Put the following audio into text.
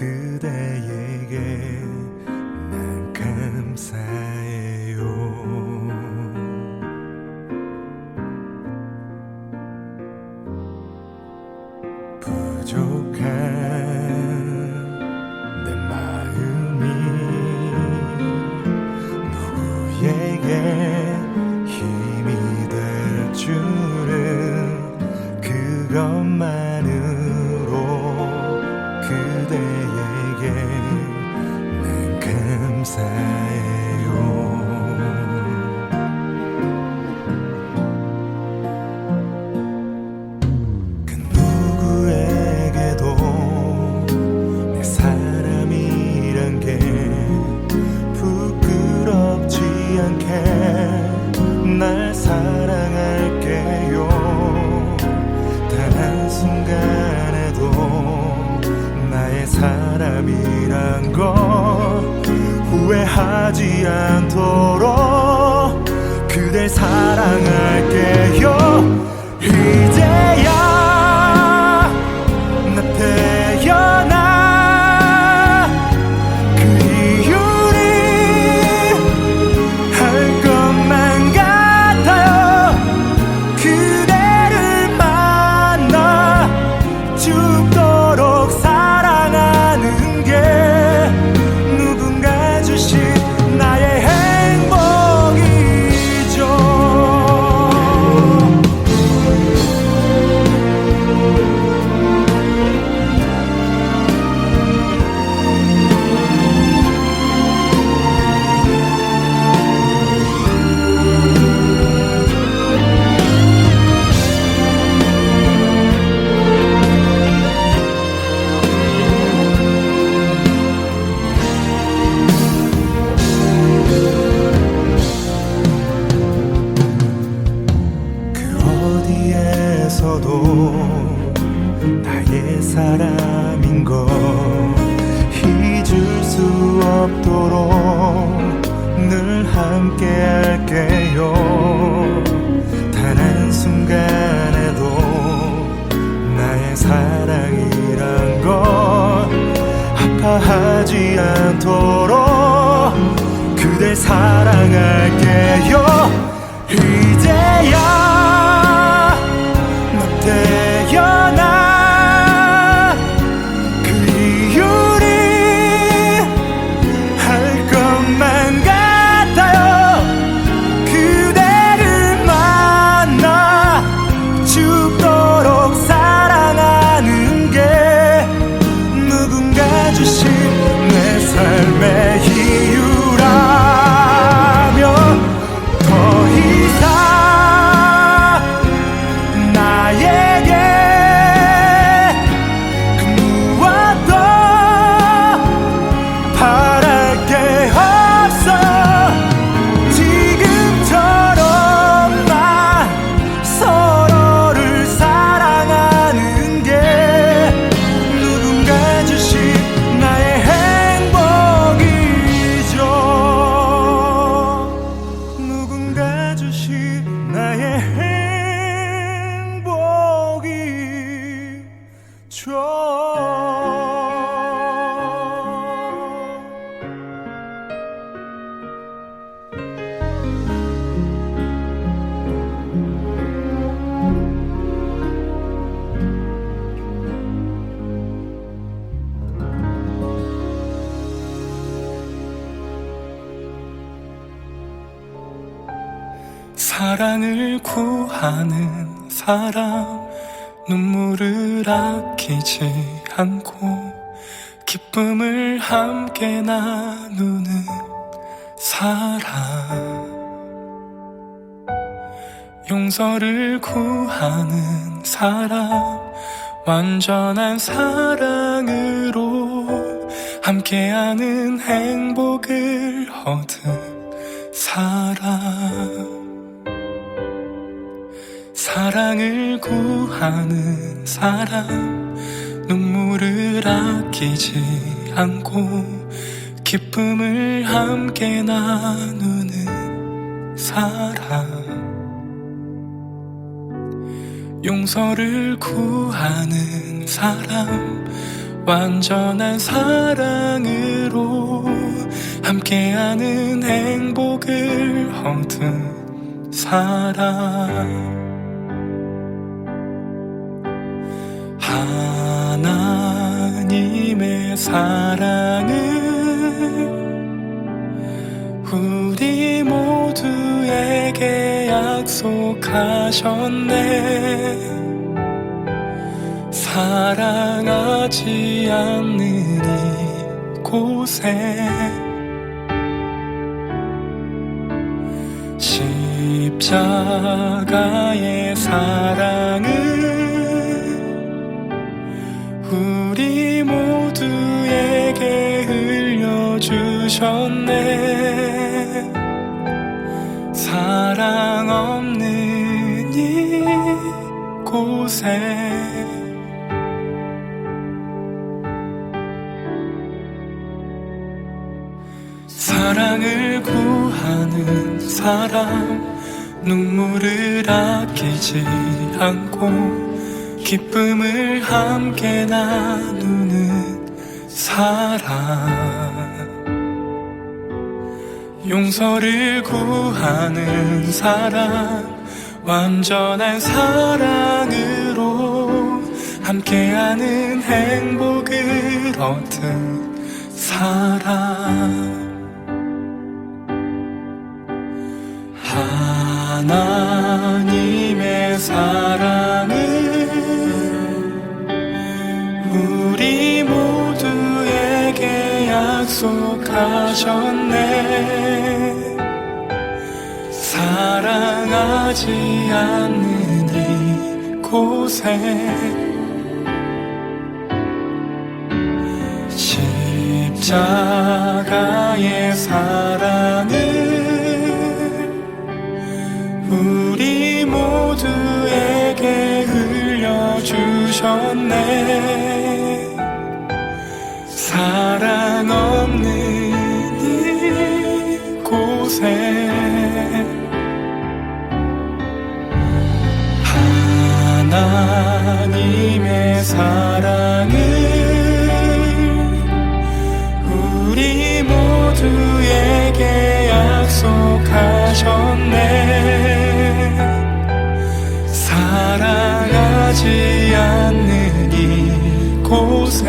그대에 후회하지 않도록 그댈 사랑할게요. 이제 누군가 주신 나의 사랑을 구하는 사람 눈물을 아끼지 않고 기쁨을 함께 나누는 사람. 용서를 구하는 사람 완전한 사랑으로 함께하는 행복을 얻은 사람 사랑을 구하는 사람 눈물을 아끼지 않고 기쁨을 함께 나누는 사람. 용서를 구하는 사람 완전한 사랑으로 함께하는 행복을 얻은 사람 하나님의 사랑을 우리 모두에게 약속하셨네. 사랑하지 않는 이곳에 십자가의 사랑을 주셨네. 사랑 없는 이곳에. 사랑을 구하는 사람 눈물을 아끼지 않고 기쁨을 함께 나누는 사람 용서를 구하는 사람 완전한 사랑으로 함께하는 행복을 얻은 사람. 하나님의 사랑을 우리 모두에게 약속하셨네 사랑하지 않는 이곳에 십자가의 사랑을 우리 모두에게 흘려주셨네 곳에 하나님의 사랑을 우리 모두에게 약속하셨네. 사랑하지 않는 이곳에